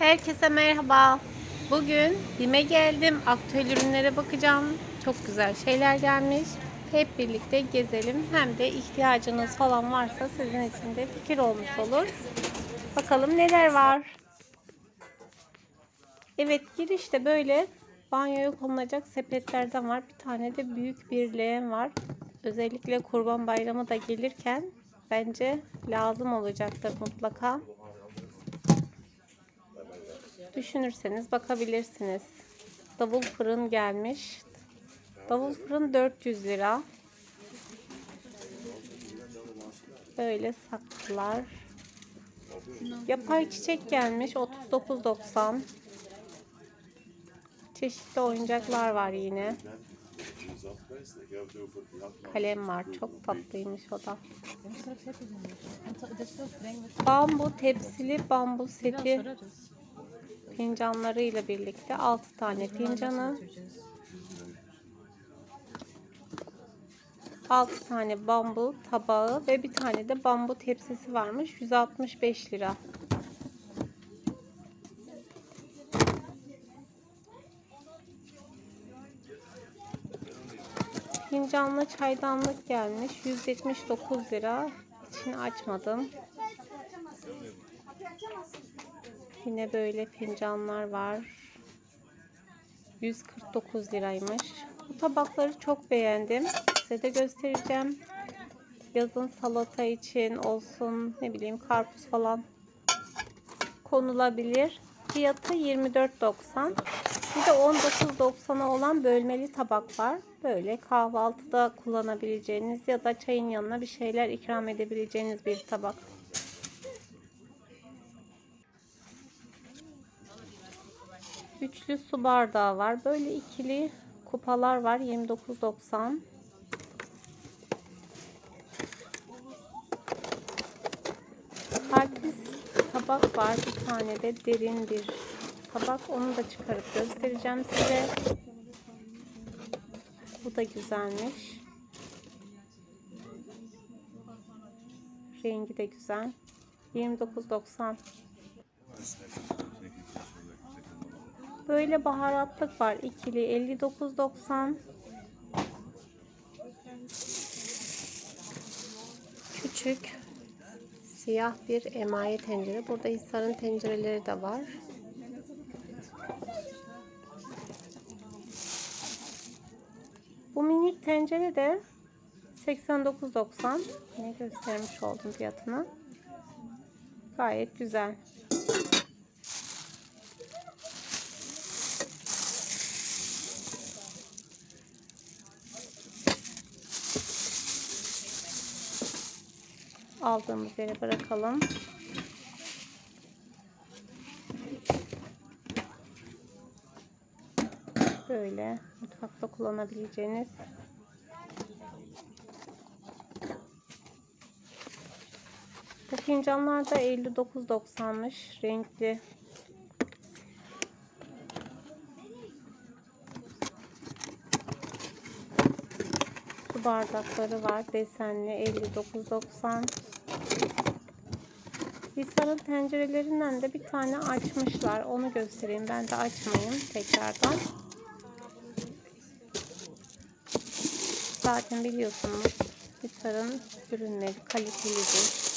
Herkese merhaba. Bugün BİM'e geldim. Aktüel ürünlere bakacağım. Çok güzel şeyler gelmiş. Hep birlikte gezelim. Hem de ihtiyacınız falan varsa sizin için de fikir olmuş olur. Bakalım neler var. Evet girişte böyle banyoya konulacak sepetlerden var. Bir tane de büyük bir leğen var. Özellikle kurban bayramı da gelirken bence lazım olacaktır mutlaka. Düşünürseniz bakabilirsiniz. Davul fırın gelmiş. Davul fırın 400 lira. Böyle saklılar. Yapay çiçek gelmiş 39.90. Çeşitli oyuncaklar var yine. Kalem var. Çok tatlıymış o da. Bambu tepsili bambu seti fincanlarıyla birlikte 6 tane fincanı 6 tane bambu tabağı ve bir tane de bambu tepsisi varmış 165 lira. Fincanlı çaydanlık gelmiş 179 lira. İçini açmadım. Yine böyle fincanlar var. 149 liraymış. Bu tabakları çok beğendim. Size de göstereceğim. Yazın salata için olsun ne bileyim karpuz falan konulabilir. Fiyatı 24.90. Bir de 19.90'a olan bölmeli tabak var. Böyle kahvaltıda kullanabileceğiniz ya da çayın yanına bir şeyler ikram edebileceğiniz bir tabak. Üçlü su bardağı var. Böyle ikili kupalar var. 29.90. Harpis tabak var. Bir tane de derin bir tabak. Onu da çıkarıp göstereceğim size. Bu da güzelmiş. Rengi de güzel. 29.90. Böyle baharatlık var. ikili 59.90. Küçük siyah bir emaye tencere. Burada Hisar'ın tencereleri de var. Bu minik tencere de 89.90. Yine göstermiş oldum fiyatını. Gayet güzel. Aldığımız yere bırakalım. Böyle mutfakta kullanabileceğiniz Bu fincanlar da 59.90'mış. Renkli. Bardakları var. Desenli 59.90. Hisar'ın tencerelerinden de bir tane açmışlar. Onu göstereyim. Ben de açmayayım tekrardan. Zaten biliyorsunuz Hisar'ın ürünleri kalitelidir.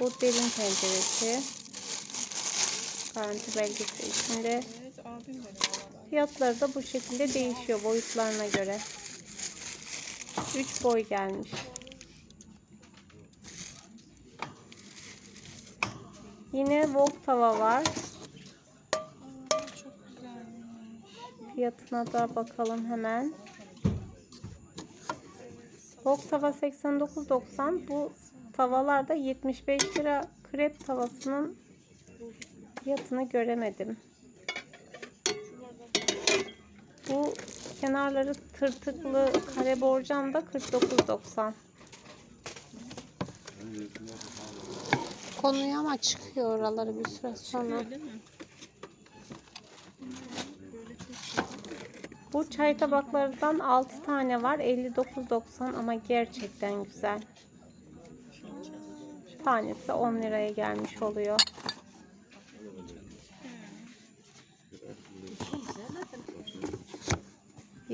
Bu derin tenceresi. Garanti belgesi içinde. Fiyatları da bu şekilde değişiyor boyutlarına göre. 3 boy gelmiş. Yine wok tava var. Fiyatına da bakalım hemen. Wok tava 89.90. Bu tavallarda 75 lira krep tavasının fiyatını göremedim. Bu kenarları tırtıklı kare borcam da 49.90. Konuya ama çıkıyor oraları bir süre sonra. Bu çay tabaklarından 6 tane var. 59.90 ama gerçekten güzel. Tanesi 10 liraya gelmiş oluyor.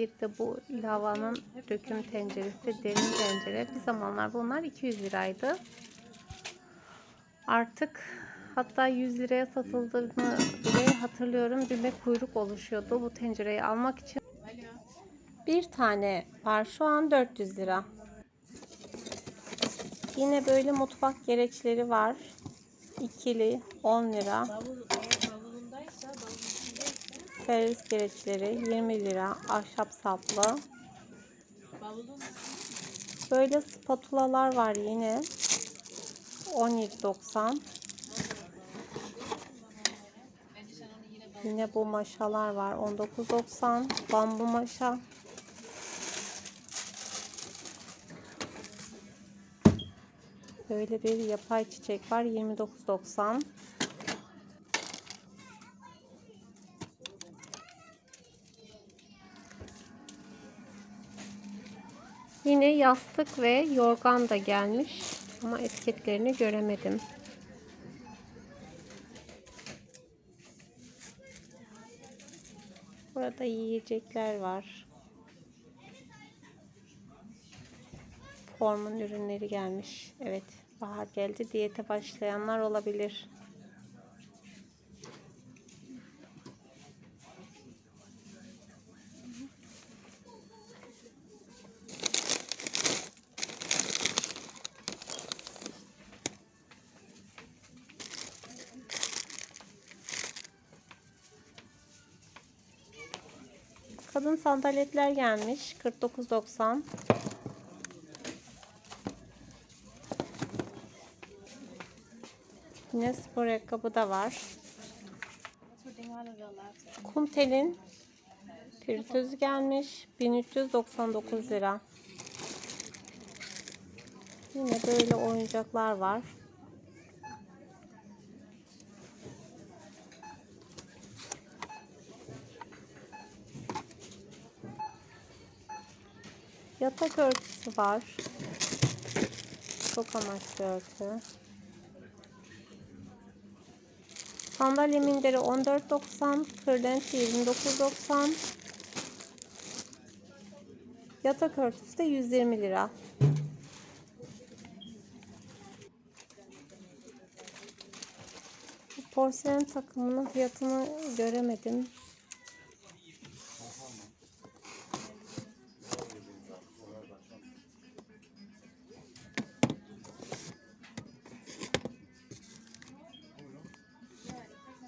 Bir de bu lavanın döküm tenceresi, derin tencere. Bir zamanlar bunlar 200 liraydı. Artık hatta 100 liraya satıldığını bile hatırlıyorum. Bir kuyruk oluşuyordu bu tencereyi almak için. Bir tane var şu an 400 lira. Yine böyle mutfak gereçleri var. İkili 10 lira. Servis gereçleri 20 lira. Ahşap saplı. Böyle spatulalar var yine. 17.90. Yine bu maşalar var. 19.90. Bambu maşa. Böyle bir yapay çiçek var. 29.90. Yine yastık ve yorgan da gelmiş. Ama etiketlerini göremedim. Burada yiyecekler var. Formun ürünleri gelmiş. Evet, bahar geldi. Diyete başlayanlar olabilir. Kadın sandaletler gelmiş. 49.90. Yine spor ayakkabı da var. Kumtel'in fritözü gelmiş. 1399 lira. Yine böyle oyuncaklar var. Yatak örtüsü var. Çok amaçlı örtü. Sandalye minderi 14.90, kırlent 29.90. Yatak örtüsü de 120 lira. Porselen takımının fiyatını göremedim.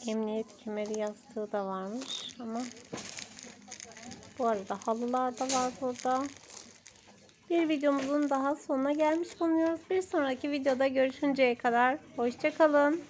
Emniyet kemeri yastığı da varmış ama bu arada halılar da var burada. Bir videomuzun daha sonuna gelmiş bulunuyoruz. Bir sonraki videoda görüşünceye kadar hoşçakalın.